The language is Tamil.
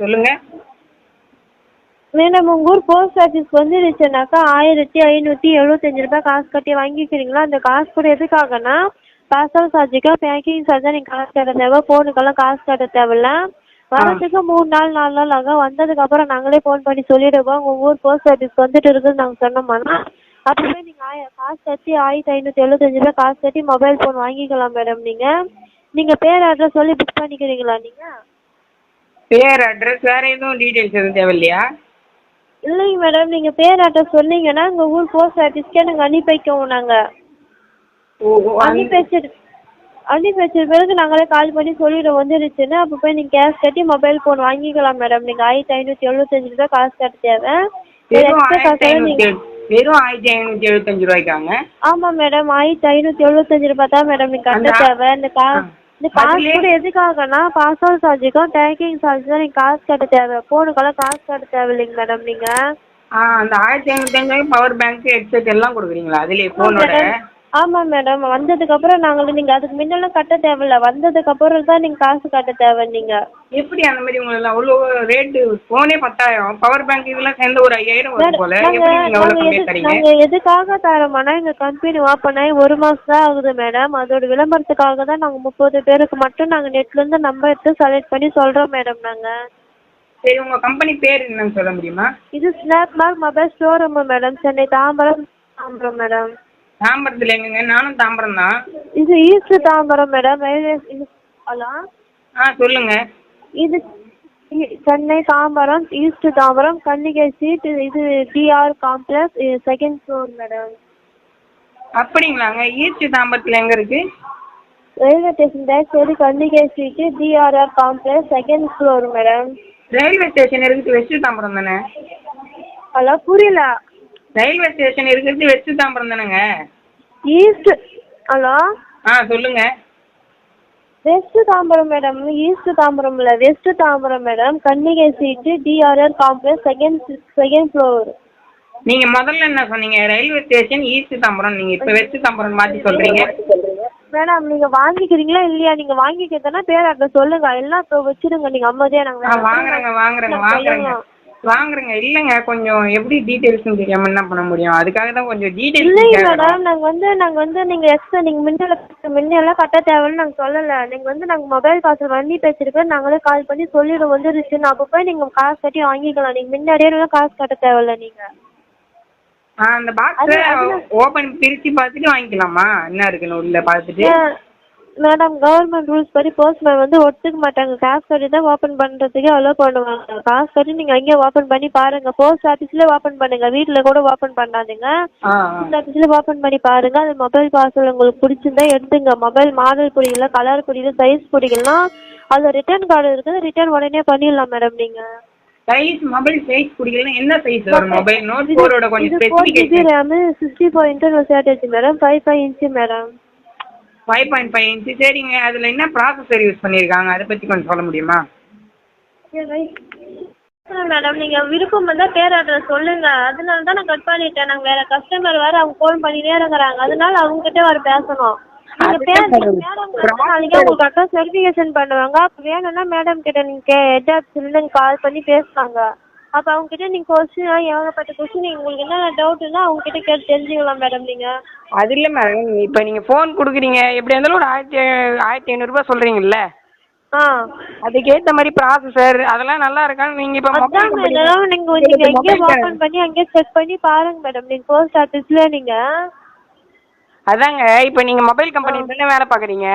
சொல்லுங்க. மேடம் உங்க ஊர் போஸ்ட் ஆஃபீஸ் வந்துருச்சுனாக்கா ஆயிரத்தி ஐநூற்றி எழுபத்தஞ்சு ரூபாய் காசு கட்டி வாங்கிக்கிறீங்களா? அந்த காசு கூட எதுக்காகனா பார்சல் சார்ஜுக்கு பேக்கிங் சார்ஜாக நீங்கள் காசு கட்ட தேவை ஃபோனுக்கெல்லாம் காசு கட்ட தேவையில்ல. வரதுக்கு மூணு நாள் நாலு நாள் ஆகும் வந்ததுக்கப்புறம் நாங்களே ஃபோன் பண்ணி சொல்லிடுவோம். உங்கள் ஊர் போஸ்ட் ஆபீஸ் வந்துட்டு இருக்குதுன்னு நாங்கள் சொன்னோம்னா அப்பவே நீங்கள் ஆய காசு கட்டி ஆயிரத்தி ஐநூற்றி எழுபத்தஞ்சு ரூபாய் காசு கட்டி மொபைல் ஃபோன் வாங்கிக்கலாம் மேடம் நீங்கள் நீங்கள் பேர் அட்ரஸ் சொல்லி புக் பண்ணிக்கிறீங்களா நீங்கள் பேர் அட்ரஸ் வேற எதுவும் டீட்டெயில்ஸ் எதுவும் தேவையில்லையா? இல்லைங்க மேடம் நீங்கள் பேர் அட்ரஸ் சொன்னீங்கன்னா உங்கள் ஊர் போஸ்ட் ஆஃபீஸ்க்கே நாங்கள் அனுப்பி வைக்கவும் நாங்கள் ஓ ஓ, அனுப்பி வச்சிட்டு அனுப்பி வச்ச பிறகு நாங்களே கால் பண்ணி சொல்லிடுவோம். வந்துருச்சுன்னு அப்போ போய் நீங்கள் கேஷ் கட்டி மொபைல் ஃபோன் வாங்கிக்கலாம் மேடம் நீங்கள் ஆயிரத்தி ஐநூற்றி எழுபத்தஞ்சு ரூபாய் காசு கட்ட தேவை. வெறும் எக்ஸ்ட்ரா ஆயிரத்தி ஐநூற்றி நீங்கள் வெறும் ஆயிரத்தி ஐநூற்றி எழுபத்தஞ்சு ரூபாய்க்காங்க? ஆமாம் மேடம் ஆயிரத்தி ஐநூற்றி எழுபத்தஞ்சு ரூபாய் தான் மேடம் நீங்கள் கட்ட அந்த- தேவை. இந்த கா ஆ. இந்த காசு அதுலயே- கூட எதுக்காகனா பார்சல் சார்ஜுக்கும் டேக்கிங் சார்ஜ் தான் நீங்கள் காசு கட்ட தேவை. ஃபோனுக்கெல்லாம் காசு கட்ட தேவையில்லைங்க மேடம் நீங்கள் ஆ அந்த ஆயிரத்தி ஐநூற்றி ஐம்பது பவர் பேங்க் ஹெட்செட் எல்லாம் கொடுக்குறீங்களா? அதுலேயே ஃபோனோட ஆமாம் மேடம் வந்ததுக்கப்புறம் நாங்கள் நீங்கள் அதுக்கு முன்னெல்லாம் கட்ட தேவையில்ல. வந்ததுக்கப்புறம் தான் நீங்கள் காசு கட்ட தேவை நீங்கள் எப்படி அந்த மாதிரி உங்களுக்கு அவ்வளோ ரேட்டு ஃபோனே பத்தாயிரம். பவர் பேங்க் இதெல்லாம் சேர்ந்து ஒரு ஐயாயிரம் வரும் போல. நாங்கள் எப்படி நீங்கள் அவ்வளோ நாங்கள் கம்மியாக எது தரீங்க? நாங்கள் எதுக்காக தரோம்னா எங்கள் கம்பெனி ஓப்பன் ஆகி ஒரு மாதம் தான் ஆகுது மேடம் அதோட விளம்பரத்துக்காக தான் நாங்கள் முப்பது பேருக்கு மட்டும் நாங்கள் நெட்லேருந்து நம்பர் எடுத்து செலக்ட் பண்ணி சொல்கிறோம் மேடம் நாங்கள் சரி உங்கள் கம்பெனி பேர் என்னன்னு சொல்ல முடியுமா? இது snap mark mobile showroom madam Chennai Tambaram Tambaram madam தாம்பரத்தில் எங்கங்க? நானும் தாம்பரம் தான் இது ஈஸ்ட் தாம்பரம் மேடம். ஹலோ? ஆ சொல்லுங்க. இது சென்னை தாம்பரம் ஈஸ்ட் தாம்பரம் கன்னிகை ஸ்ட்ரீட் இது TR complex second floor madam. அப்படிங்களாங்க? East தாம்பரத்தில் எங்கே இருக்கு? Railway station back side Kannigai street TRR complex second floor madam. Railway station இருக்குது வெஸ்ட் தாம்பரம் தானே? ஹலோ புரியல. ரயில்வே ஸ்டேஷன் இருக்கிறது வெஸ்ட் தாம்பரம் தானேங்க? ஈஸ்ட் ஹலோ ஆ சொல்லுங்க. West Tambaram madam. East Tambaram இல்லை. West Tambaram madam. Kannigai street TRR complex second second floor நீங்க முதல்ல என்ன சொன்னீங்க? Railway station east Tambaram. நீங்க இப்ப வெஸ்ட் தாம்பரம் மாத்தி சொல்றீங்க. மேடம் நீங்கள் வாங்கிக்கிறீங்களா இல்லையா? நீங்கள் வாங்கிக்கிறதுனா பேர் அட்ரஸ் சொல்லுங்க. எல்லாம் இப்போ வச்சிருங்க. நீங்கள் அமைதியாக ஆ நாங்கள் வாங்குறேங்க வாங்குறேங்க. வாங்குறேங்க வாங்குறேங்க. இல்லைங்க கொஞ்சம் எப்படி டீட்டெயில்ஸ் தெரியாம என்ன பண்ண முடியும்? அதுக்காக தான் கொஞ்சம் இல்லைங்க டீட்டெயில்ஸ் மேடம் நாங்கள் வந்து நாங்கள் வந்து நீங்கள் எக்ஸ்ட்ரா நீங்கள் முன்னெல்லாம் முன்னெல்லாம் கட்ட தேவைன்னு நாங்கள் சொல்லலை. நீங்கள் வந்து நாங்கள் மொபைல் காசு வண்டி பேசிருக்கோம் நாங்களே கால் பண்ணி சொல்லிடுவோம். வந்துருச்சுன்னு அப்போ போய் நீங்கள் காசு கட்டி வாங்கிக்கலாம். நீங்கள் முன்னாடியே எல்லாம் காசு கட்ட தேவையில்ல நீங்கள் ஆ அந்த பாக்ஸை ஓப்பன் பிரிச்சு பார்த்துட்டு வாங்கிக்கலாமா? என்ன இருக்குன்னு உள்ள பார்த்துட்டு? மேடம் கவர்மெண்ட் ரூல்ஸ் படி போஸ்ட்மேன் வந்து ஒத்துக்க மாட்டாங்க. காசு கட்டி தான் ஓப்பன் பண்ணுறதுக்கே அலோவ் பண்ணுவாங்க. காசு கட்டி நீங்கள் அங்கேயே ஓப்பன் பண்ணி பாருங்கள் போஸ்ட் ஆஃபீஸ்லேயே ஓப்பன் பண்ணுங்கள் வீட்டில் கூட ஓப்பன் பண்ணாதீங்க. போஸ்ட் ஆஃபீஸில் ஓப்பன் பண்ணி பாருங்கள் அது மொபைல் பார்சல் உங்களுக்கு பிடிச்சிருந்தா எடுத்துங்க. மொபைல் மாடல் பிடிக்கல கலர் பிடிக்கல சைஸ் பிடிக்கலாம் அதில் ரிட்டர்ன் கார்டு இருக்குது. ரிட்டர்ன் உடனே பண்ணிடலாம் மேடம் நீங்கள் சைஸ் மொபைல் சைஸ் பிடிக்கலன்னா என்ன சைஸ் வரும்? மொபைல் நோட் ஃபோரோட கொஞ்சம் இது four GB specification RAM sixty four internal strategy madam five five inch madam five point five inch சரிங்க. அதில் என்ன ப்ராசஸர் யூஸ் பண்ணியிருக்காங்க அதை பற்றி கொஞ்சம் சொல்ல முடியுமா? மேடம் நீங்கள் விருப்பம் வந்தால் பேர் அட்ரஸ் சொல்லுங்கள் அதனால தான் நான் கட் பண்ணிட்டேன். நாங்கள் வேறு கஸ்டமர் வேறு அவங்க ஃபோன் பண்ணினே இருக்கிறாங்க. அதனால அவங்ககிட்ட வர பேசணும். நீங்கள் பேர் மேடம் நாளைக்கு உங்களுக்கு அட்ரஸ் வெரிஃபிகேஷன் பண்ணுவாங்க. அப்போ வேணும்னா மேடம் கிட்ட நீங்கள் ஹெட் ஆஃபீஸ்லேருந்து கால் பண்ணி பேசுவாங்க. அப்போ அவங்க கிட்ட நீங்கள் கொஸ்டின் ஏகப்பட்ட கொஸ்டின் உங்களுக்கு என்ன டவுட்டுன்னா அவங்க கிட்ட கேட்டு தெரிஞ்சுக்கலாம் மேடம் நீங்கள் அது இல்லை மேடம் இப்போ நீங்கள் ஃபோன் கொடுக்குறீங்க. எப்படி இருந்தாலும் ஒரு ஆயிரத்தி ஆயிரத்தி ஐநூறுரூபா சொல்கிறீங்கல்ல ஆ. அதுக்கேற்ற மாதிரி ப்ராசஸர் அதெல்லாம் நல்லா இருக்கான்னு நீங்கள் இப்போ அதான் மேடம் நீங்கள் நீங்கள் எங்கேயே ஓப்பன் பண்ணி அங்கேயே செக் பண்ணி பாருங்க மேடம் நீங்கள் போஸ்ட் ஆஃபீஸில் நீங்கள் அதாங்க. இப்போ நீங்கள் மொபைல் கம்பெனி தானே வேலை பார்க்குறீங்க